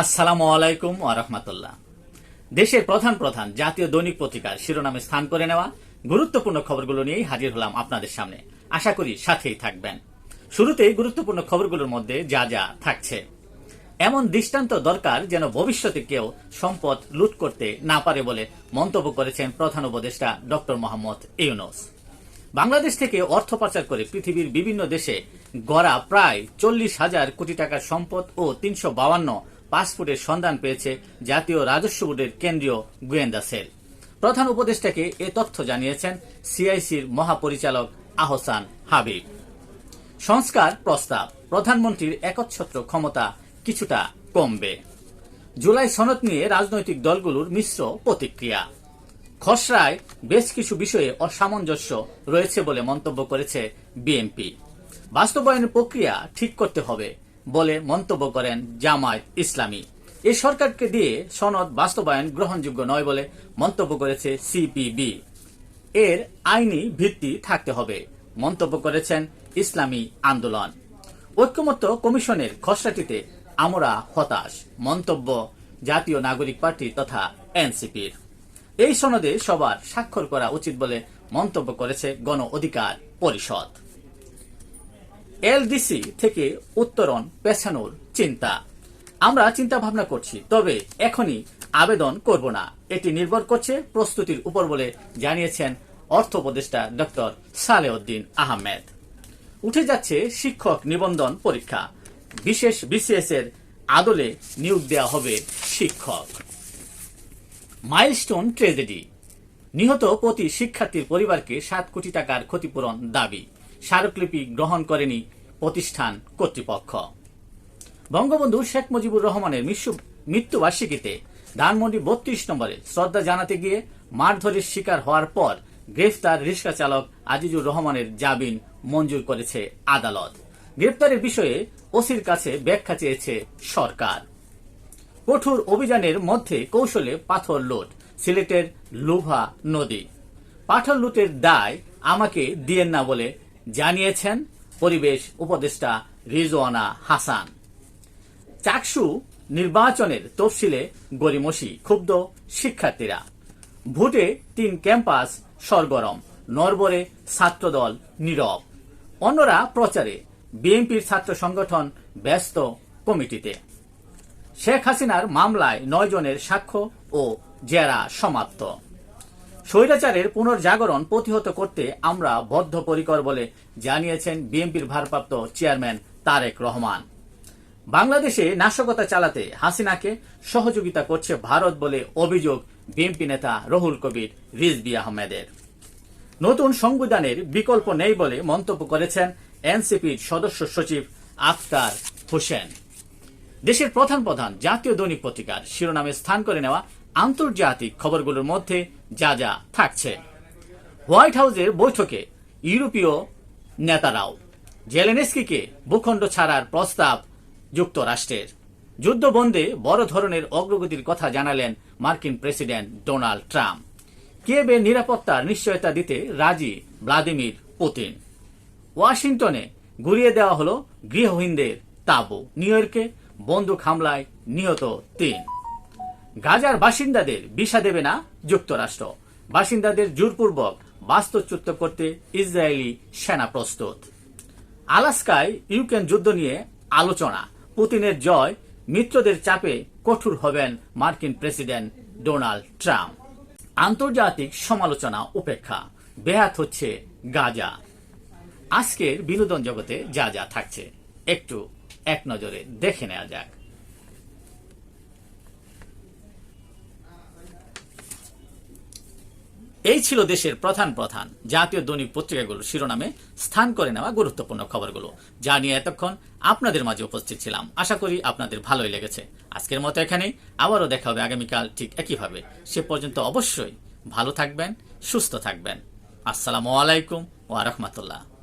আসসালামু আলাইকুম ওরহমতুল্লাহ দেশের প্রধান প্রধান জাতীয় দৈনিক পত্রিকার শিরোনামে স্থান করে নেওয়া গুরুত্বপূর্ণ খবরগুলো নিয়েই হাজির হলাম আপনাদের সামনে। আশা করি সাথেই থাকবেন। শুরুতে গুরুত্বপূর্ণ খবরগুলোর মধ্যে যা যা থাকছে। এমন দৃষ্টান্ত দরকার যেন ভবিষ্যতে কেউ সম্পদ লুট করতে না পারে বলে মন্তব্য করেছেন প্রধান উপদেষ্টা ডক্টর মোহাম্মদ ইউনুস। বাংলাদেশ থেকে অর্থ পাচার করে পৃথিবীর বিভিন্ন দেশে গড়া প্রায় চল্লিশ হাজার কোটি টাকার সম্পদ ও তিনশো বাউান্ন পাসপোর্টের সন্ধান পেয়েছে জাতীয় রাজস্ব বোর্ডের কেন্দ্রীয় গোয়েন্দা সেল। প্রধান উপদেষ্টাকে এ তথ্য জানিয়েছেন সিআইসির মহাপরিচালক আহসান হাবিব। সংস্কার প্রস্তাব, প্রধানমন্ত্রীর একচ্ছত্র ক্ষমতা কিছুটা কমবে। জুলাই সনদ নিয়ে রাজনৈতিক দলগুলোর মিশ্র প্রতিক্রিয়া। খসড়ায় বেশ কিছু বিষয়ে অসামঞ্জস্য রয়েছে বলে মন্তব্য করেছে বিএনপি। বাস্তবায়নের প্রক্রিয়া ঠিক করতে হবে বলে মন্তব্য করেন জামায়াত ইসলামী। এই সরকারকে দিয়ে সনদ বাস্তবায়ন গ্রহণযোগ্য নয় বলে মন্তব্য করেছে সিপিবি। এর আইনি ভিত্তি থাকতে হবে, মন্তব্য করেছেন ইসলামী আন্দোলন। ঐক্যমত্য কমিশনের খসড়াটিতে আমরা হতাশ, মন্তব্য জাতীয় নাগরিক পার্টি তথা এনসিপির। এই সনদে সবার স্বাক্ষর করা উচিত বলে মন্তব্য করেছে গণ অধিকার পরিষদ। এলডিসি থেকে উত্তরণ পেছানোর চিন্তা। আমরা চিন্তা ভাবনা করছি, তবে এখনই আবেদন করব না। এটি নির্ভর করছে প্রস্তুতির উপর বলে জানিয়েছেন অর্থ উপদেষ্টা ডক্টর সালেউদ্দিন আহমেদ। উঠে যাচ্ছে শিক্ষক নিবন্ধন পরীক্ষা। বিশেষ বিসিএস এর আদলে নিয়োগ দেওয়া হবে শিক্ষক। Milestone tragedy. নিহত প্রতি শিক্ষার্থীর পরিবারকে সাত কোটি টাকার ক্ষতিপূরণ দাবি। স্মারকলিপি গ্রহণ করেনি প্রতিষ্ঠান কর্তৃপক্ষ। বঙ্গবন্ধু শেখ মুজিবুর রহমানের মৃত্যুবার্ষিকীতে ধানমন্ডি বত্রিশ নম্বরে শ্রদ্ধা জানাতে গিয়ে মারধরের শিকার হওয়ার পর গ্রেফতার রিক্সা চালক আজিজুর রহমানের জামিন মঞ্জুর করেছে আদালত। গ্রেফতারের বিষয়ে ওসির কাছে ব্যাখ্যা চেয়েছে সরকার। কঠোর অভিযানের মধ্যে কৌশলে পাথর লুট, সিলেটের লুভা নদী। পাথর লুটের দায় আমাকে দিয়েন না বলে জানিয়েছেন পরিবেশ উপদেষ্টা রিজওয়ানা হাসান। চাকসু নির্বাচনের তফসিলে গরিমসি ক্ষুব্ধ শিক্ষার্থীরা। ভোটে তিন ক্যাম্পাস সরগরম, নরবরে ছাত্রদল নীরব। অন্যরা প্রচারে, বিএনপির ছাত্র সংগঠন ব্যস্ত কমিটিতে। শেখ হাসিনার মামলায় নয় জনের সাক্ষ্য ও জেরা সমাপ্ত। স্বৈরাচারের পুনর্জাগরণ প্রতিহত করতে আমরা বদ্ধপরিকর বলে জানিয়েছেন বিএনপির ভারপ্রাপ্ত চেয়ারম্যান তারেক রহমান। বাংলাদেশে নাশকতা চালাতে হাসিনাকে সহযোগিতা করছে ভারত বলে অভিযোগ বিএনপি নেতা রহুল কবির রিজবি আহমেদের। নতুন সংবিধানের বিকল্প নেই বলে মন্তব্য করেছেন এনসিপির সদস্য সচিব আফতার হোসেন। দেশের প্রধান প্রধান জাতীয় দৈনিক পত্রিকার শিরোনামে স্থান করে নেওয়া আন্তর্জাতিক খবরগুলোর মধ্যে যা যা থাকছে। হোয়াইট হাউসের বৈঠকে ইউরোপীয় নেতারাও জেলেনেস্কিকে ভূখণ্ড ছাড়ার প্রস্তাব যুক্তরাষ্ট্রের। যুদ্ধবন্ধে বড় ধরনের অগ্রগতির কথা জানালেন মার্কিন প্রেসিডেন্ট ডোনাল্ড ট্রাম্প। কিয়েভের নিরাপত্তার নিশ্চয়তা দিতে রাজি ভ্লাদিমির পুতিন। ওয়াশিংটনে গুড়িয়ে দেওয়া হলো গৃহহীনদের তাবু। নিউ ইয়র্কে বন্দুক হামলায় নিহত তিন। গাজার বাসিন্দাদের ভিসা দেবে না যুক্তরাষ্ট্র। বাসিন্দাদের জোরপূর্বক বাস্তুচ্যুত করতে ইসরায়েলি সেনা প্রস্তুত। আলাস্কায় ইউক্রেন যুদ্ধ নিয়ে আলোচনা। পুতিনের জয়, মিত্রদের চাপে কঠোর হবেন মার্কিন প্রেসিডেন্ট ডোনাল্ড ট্রাম্প। আন্তর্জাতিক সমালোচনা উপেক্ষা। বেহাত হচ্ছে গাজা। আজকের বিনোদন জগতে যা যা থাকছে। একটু এক নজরে দেখে নেওয়া যাক। এই ছিল দেশের প্রধান প্রধান জাতীয় দৈনিক পত্রিকাগুলোর শিরোনামে স্থান করে নেওয়া গুরুত্বপূর্ণ খবরগুলো। যা নিয়ে এতক্ষণ আপনাদের মাঝে উপস্থিত ছিলাম। আশা করি আপনাদের ভালোই লেগেছে। আজকের মতো এখানেই। আবারও দেখা হবে আগামীকাল ঠিক একইভাবে। সে পর্যন্ত অবশ্যই ভালো থাকবেন, সুস্থ থাকবেন। আসসালামু আলাইকুম ওয়া রাহমাতুল্লাহ।